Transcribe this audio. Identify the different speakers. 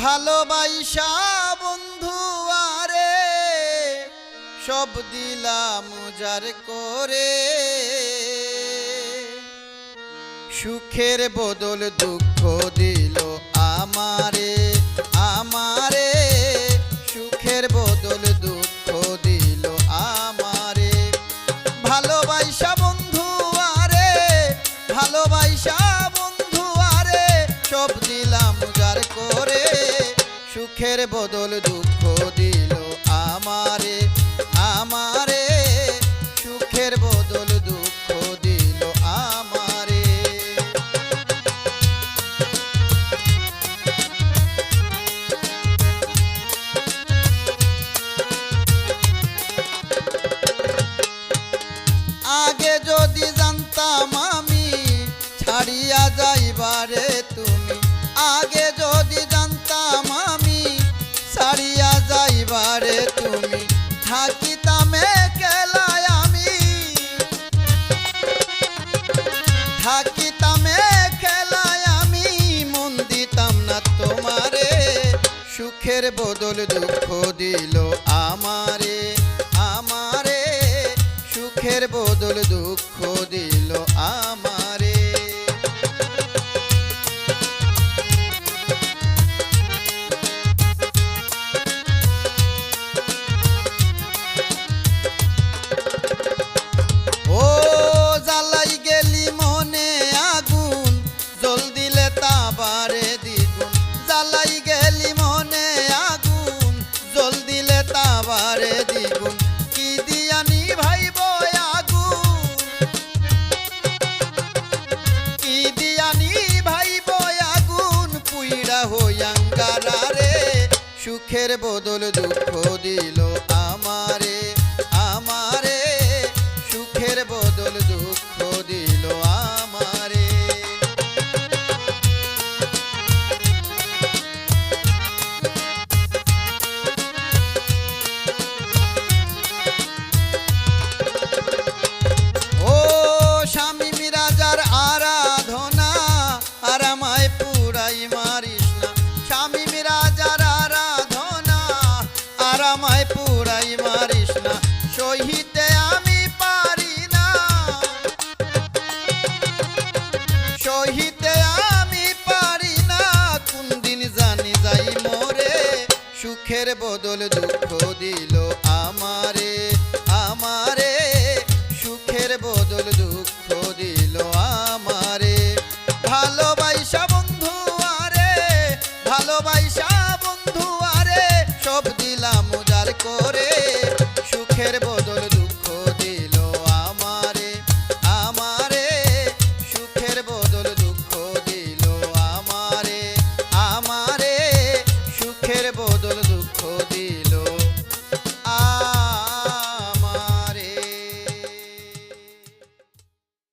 Speaker 1: ভালোবাইসা বন্ধু, আরে সব দিলাম যার করে। সুখের বদল দুঃখ দিল আমারে আমারে। সুখের বদল সুখের বদল দুঃখ দিল আমারে আমারে। সুখের বদল দুঃখ দিল আমারে। আগে যদি জানতাম আমি, ছাড়িয়া যাইবারে তুমি থাকিতামে কেলায় আমি। থাকিতামে খেলায় আমি, মন দিতাম না তোমারে। সুখের বদল দুঃখ দিল আমারে আমারে। সুখের বদল দুঃখ দিল আমারে। তাবারে দ্বিগুণ কি দিয়ানি ভাই আগুন কি দিয়ানি ভাইব আগুন? পুইরা হইয়াঙ্গারা রে, সুখের বদল দুঃখ দিল। সহিতে আমি পারি না। জানি যাই মোরে। সুখের বদল দুঃখ দিল আমারে আমারে। সুখের বদল করে